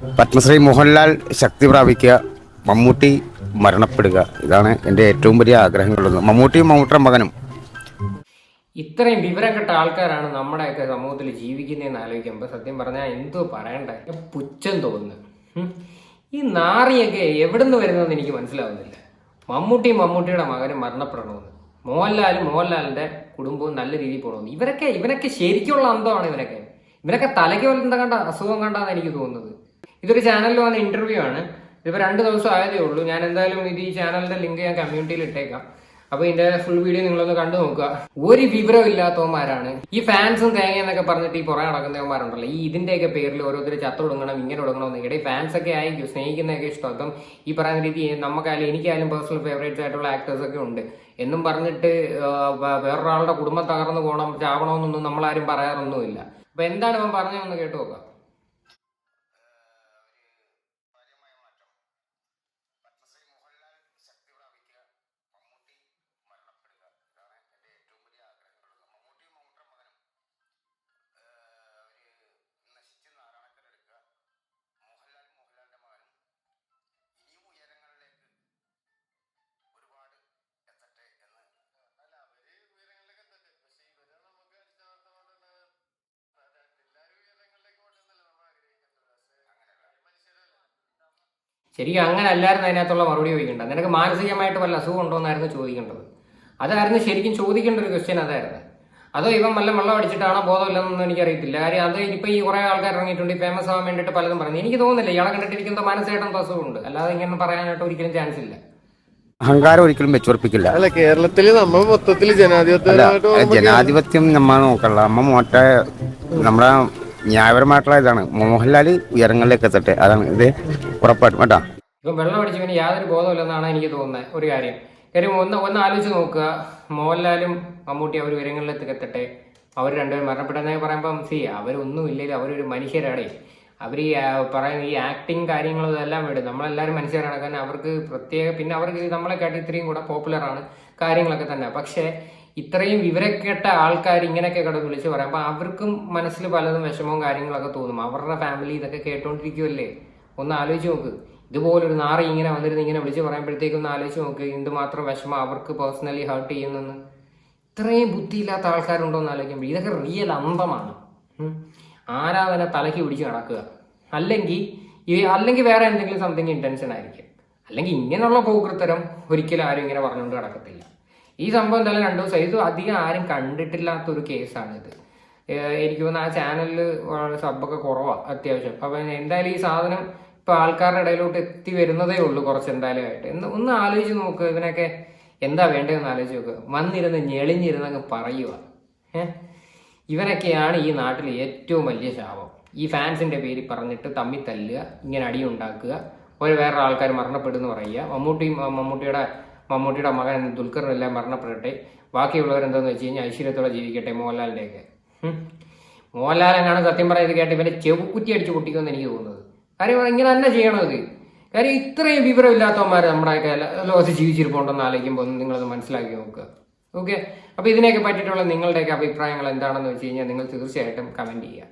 പത്മശ്രീ മോഹൻലാൽ ശക്തി പ്രാപിക്കുക മമ്മൂട്ടി മരണപ്പെടുക. ഇതാണ് എന്റെ ഏറ്റവും വലിയ ആഗ്രഹങ്ങളുള്ളത്. മമ്മൂട്ടിയും മമ്മൂട്ടിയുടെ മകനും. ഇത്രയും വിവരം കെട്ട ആൾക്കാരാണ് നമ്മുടെയൊക്കെ സമൂഹത്തിൽ ജീവിക്കുന്നതെന്ന് ആലോചിക്കുമ്പോൾ സത്യം പറഞ്ഞാൽ എന്തോ പറയണ്ടേ? പുച്ഛം തോന്നുന്നു. ഈ നാറിയൊക്കെ എവിടെ നിന്ന് വരുന്നതെന്ന് എനിക്ക് മനസ്സിലാവുന്നില്ല. മമ്മൂട്ടിയും മമ്മൂട്ടിയുടെ മകനും മരണപ്പെടണമെന്ന്. മോഹൻലാലും മോഹൻലാലിന്റെ കുടുംബവും നല്ല രീതിയിൽ പോകണമെന്ന്. ഇവരൊക്കെ ഇവനൊക്കെ ശരിക്കുള്ള അന്തമാണ് ഇവരൊക്കെ ഇവരൊക്കെ തലയ്ക്ക് വല്ല കണ്ട അസുഖം കണ്ടാന്ന് എനിക്ക് തോന്നുന്നത്. ഇതൊരു ചാനലിൽ വന്ന ഇന്റർവ്യൂ ആണ്. ഇതിപ്പോൾ രണ്ട് ദിവസം ആയതേ ഉള്ളൂ. ഞാൻ എന്തായാലും ഇത് ഈ ചാനലിന്റെ ലിങ്ക് ഞാൻ കമ്മ്യൂണിറ്റിയിൽ ഇട്ടേക്കാം. അപ്പൊ ഇതിന്റെ ഫുൾ വീഡിയോ നിങ്ങളൊന്ന് കണ്ടു നോക്കുക. ഒരു വിവരം ഇല്ലാത്തവന്മാരാണ് ഈ ഫാൻസും തേങ്ങ എന്നൊക്കെ പറഞ്ഞിട്ട് ഈ പുറകെ നടക്കുന്നവന്മാരുണ്ടല്ലോ. ഈ ഇതിന്റെയൊക്കെ പേരിൽ ഓരോരുത്തർ ചത്ത ഒടുങ്ങണം ഇങ്ങനെ ഒടുങ്ങണം എന്ന് ഈ ഫാൻസ് ഒക്കെ ആയിരിക്കും സ്നേഹിക്കുന്നതൊക്കെ ഇഷ്ടം. ഈ പറയുന്ന രീതി നമുക്കായാലും എനിക്കായാലും പേഴ്സണൽ ഫേവറേറ്റ്സ് ആയിട്ടുള്ള ആക്ടേഴ്സ് ഒക്കെ ഉണ്ട്. എന്നും പറഞ്ഞിട്ട് വേറൊരാളുടെ കുടുംബം തകർന്നു പോകണം ചാവണമെന്നൊന്നും നമ്മളാരും പറയാറൊന്നുമില്ല. അപ്പൊ എന്താണ് അവൻ പറഞ്ഞതെന്ന് കേട്ടു നോക്കാം. ശരിക്കും അങ്ങനെ അല്ലായിരുന്നു അതിനകത്തുള്ള മറുപടി ചോദിക്കേണ്ടത്. നിനക്ക് മാനസികമായിട്ട് വല്ല അസുഖം ഉണ്ടോ എന്നായിരുന്നു ചോദിക്കേണ്ടത്. അതായിരുന്നു ശരിക്കും ചോദിക്കേണ്ട ഒരു ക്വസ്റ്റ്യൻ അതായിരുന്നു. അതോ ഇവൻ വല്ല വെള്ളം അടിച്ചിട്ടാണോ ബോധമില്ലെന്നൊന്നും എനിക്കറിയത്തില്ല. കാര്യം അത് ഇപ്പോൾ ഈ കുറേ ആൾക്കാർ ഇറങ്ങിയിട്ടുണ്ട്. ഫേമസ് ആവാൻ വേണ്ടിയിട്ട് പലതും പറഞ്ഞു. എനിക്ക് തോന്നുന്നില്ല. ഇയാളെ കണ്ടിട്ടിരിക്കുന്ന മാനസികമായിട്ടും അസുഖമുണ്ട്. അല്ലാതെ ഇങ്ങനെ പറയാനായിട്ട് ഒരിക്കലും ചാൻസ് ഇല്ല. അഹങ്കാരം ഒരിക്കലും വെച്ചുറപ്പിക്കില്ല അല്ല കേരളത്തിൽ നമ്മൾ മൊത്തത്തിൽ നോക്കുമ്പോ ജനാധിപത്യം നമ്മൾ നോക്കണ്ട. നമ്മ മോട്ട നമ്മുടെ ന്യായപരമായിട്ടുള്ള ഇതാണ് മോഹൻലാൽ ഉയരങ്ങളിലേക്ക് എത്തട്ടെ. അതാണ് ഇത് ഉറപ്പായിട്ടും കേട്ടാ. ഇപ്പം വെള്ളം അടിച്ചവന് യാതൊരു ബോധമില്ലെന്നാണ് എനിക്ക് തോന്നുന്നത് ഒരു കാര്യം. കാര്യം ഒന്ന് ഒന്ന് ആലോചിച്ച് നോക്കുക. മോഹൻലാലും മമ്മൂട്ടി അവർ ഉയരങ്ങളിലേക്ക് എത്തട്ടെ. അവർ രണ്ടുപേരും മരണപ്പെട്ടെന്നൊക്കെ പറയുമ്പം സി അവരൊന്നും ഇല്ലെങ്കിൽ അവരൊരു മനുഷ്യരാണ്. അവർ ഈ പറയുന്ന ഈ ആക്ടിങ് കാര്യങ്ങളും ഇതെല്ലാം വിടും. നമ്മളെല്ലാവരും മനുഷ്യരാണ്. കാരണം അവർക്ക് പ്രത്യേക പിന്നെ അവർക്ക് നമ്മളെ കാട്ടി ഇത്രയും കൂടെ പോപ്പുലറാണ് കാര്യങ്ങളൊക്കെ തന്നെ. പക്ഷേ ഇത്രയും വിവരക്കേട്ട ആൾക്കാർ ഇങ്ങനെയൊക്കെ കിടന്ന് വിളിച്ച് പറയാം. അപ്പൊ അവർക്കും മനസ്സിൽ പലതും വിഷമവും കാര്യങ്ങളൊക്കെ തോന്നും. അവരുടെ ഫാമിലി ഇതൊക്കെ കേട്ടോണ്ടിരിക്കുമല്ലേ ഒന്ന് ആലോചിച്ച് നോക്ക്. ഇതുപോലൊരു നാറി ഇങ്ങനെ വന്നിരുന്ന് ഇങ്ങനെ വിളിച്ച് പറയുമ്പോഴത്തേക്കും ഒന്ന് ആലോചിച്ച് നോക്ക്. എന്തുമാത്രം വിഷമം അവർക്ക് പേഴ്സണലി ഹേർട്ട് ചെയ്യുന്നെന്ന്. ഇത്രയും ബുദ്ധിയില്ലാത്ത ആൾക്കാരുണ്ടോ എന്ന് ആലോചിക്കുമ്പോൾ ഇതൊക്കെ റിയൽ അന്തമാണ്. ആരാധന തലയ്ക്ക് പിടിച്ച് നടക്കുക. അല്ലെങ്കിൽ അല്ലെങ്കിൽ വേറെ എന്തെങ്കിലും സംതിങ് ഇന്റൻഷൻ ആയിരിക്കും. അല്ലെങ്കിൽ ഇങ്ങനെയുള്ള പോകൃത്തരം ഒരിക്കലും ആരും ഇങ്ങനെ പറഞ്ഞുകൊണ്ട് നടക്കത്തില്ല. ഈ സംഭവം എന്തായാലും രണ്ടു ദിവസം. ഇത് അധികം ആരും കണ്ടിട്ടില്ലാത്ത ഒരു കേസാണ് ഇത് എനിക്ക് തോന്നുന്നു ആ ചാനലിൽ സബൊക്കെ കുറവാണ് അത്യാവശ്യം. അപ്പം എന്തായാലും ഈ സാധനം ഇപ്പൊ ആൾക്കാരുടെ ഇടയിലോട്ട് എത്തി വരുന്നതേ ഉള്ളൂ കുറച്ച് എന്തായാലും ആയിട്ട്. എന്ന് ഒന്ന് ആലോചിച്ച് നോക്ക് ഇതിനൊക്കെ എന്താ വേണ്ടതെന്ന് ആലോചിച്ച് നോക്ക്. വന്നിരുന്ന് ഞെളിഞ്ഞിരുന്നങ്ങ് പറയുക ഏഹ് ഇവനൊക്കെയാണ് ഈ നാട്ടിലെ ഏറ്റവും വലിയ ശാപം. ഈ ഫാൻസിന്റെ പേര് പറഞ്ഞിട്ട് തമ്മിൽ തല്ലുക ഇങ്ങനെ അടിയുണ്ടാക്കുക ഒരു വേറെ ആൾക്കാർ മരണപ്പെടുന്നു പറയുക മമ്മൂട്ടി മമ്മൂട്ടിയുടെ മമ്മൂട്ടിയുടെ മകൻ ദുൽഖറും എല്ലാം മരണപ്പെടട്ടെ. ബാക്കിയുള്ളവരെന്താന്ന് വെച്ച് കഴിഞ്ഞാൽ ഐശ്വര്യത്തോടെ ജീവിക്കട്ടെ മോഹൻലാലിന്റെയൊക്കെ എങ്ങാണ് സത്യം പറയുന്നത് കേട്ട് ഇവനെ ചെവുക്കുറ്റി അടിച്ച് പൊട്ടിക്കുമെന്ന് എനിക്ക് തോന്നുന്നത്. കാര്യം ഇങ്ങനെ തന്നെ ചെയ്യണം ഇത്. കാര്യം ഇത്രയും വിവരമില്ലാത്തവന്മാർ നമ്മുടെയൊക്കെ ലോകത്ത് ജീവിച്ചിരിപ്പുണ്ടെന്ന് ആലോചിക്കുമ്പോൾ ഒന്ന് നിങ്ങളത് മനസ്സിലാക്കി നോക്കുക. ഓക്കെ അപ്പോൾ ഇതിനെയൊക്കെ പറ്റിയിട്ടുള്ള നിങ്ങളുടെയൊക്കെ അഭിപ്രായങ്ങൾ എന്താണെന്ന് വെച്ച് കഴിഞ്ഞാൽ നിങ്ങൾ തീർച്ചയായിട്ടും കമന്റ് ചെയ്യുക.